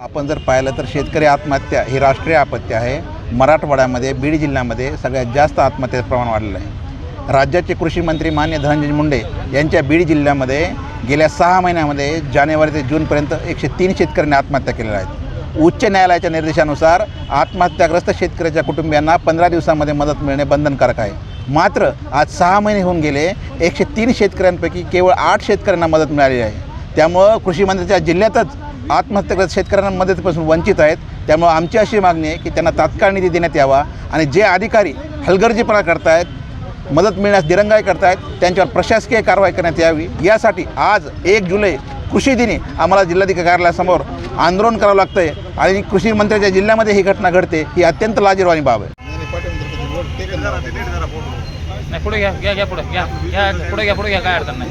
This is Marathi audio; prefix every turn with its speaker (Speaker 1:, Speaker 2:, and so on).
Speaker 1: आपण जर पाहिलं तर शेतकरी आत्महत्या ही राष्ट्रीय आपत्ती आहे. मराठवाड्यामध्ये बीड जिल्ह्यामध्ये सगळ्यात जास्त आत्महत्याचं प्रमाण वाढलेलं आहे. राज्याचे कृषी मंत्री मान्य धनंजय मुंडे यांच्या बीड जिल्ह्यामध्ये गेल्या सहा महिन्यामध्ये जानेवारी ते जूनपर्यंत एकशे तीन शेतकऱ्यांनी आत्महत्या केलेल्या आहेत. उच्च न्यायालयाच्या निर्देशानुसार आत्महत्याग्रस्त शेतकऱ्याच्या कुटुंबियांना पंधरा दिवसामध्ये मदत मिळणे बंधनकारक आहे. मात्र आज सहा महिने होऊन गेले एकशे तीन शेतकऱ्यांपैकी केवळ आठ शेतकऱ्यांना मदत मिळाली आहे. त्यामुळं कृषी मंत्र्याच्या जिल्ह्यातच आत्महत्याग्रस्त शेतकऱ्यांना मदतीपासून वंचित आहेत. त्यामुळं आमची अशी मागणी आहे की त्यांना तात्काळ निधी देण्यात यावा आणि जे अधिकारी हलगर्जीपणा करतायत मदत मिळण्यास दिरंगाई करतायत त्यांच्यावर प्रशासकीय कारवाई करण्यात यावी. यासाठी आज एक जुलै कृषी दिनी आम्हाला जिल्हाधिकारी कार्यालयासमोर आंदोलन करावं लागतं आहे आणि कृषी मंत्र्याच्या जिल्ह्यामध्ये ही घटना घडते ही अत्यंत लाजीरवाणी बाब आहे.
Speaker 2: नाही पुढे घ्या घ्या घ्या पुढे घ्या घ्या पुढे घ्या पुढे घ्या काय अडचण नाही.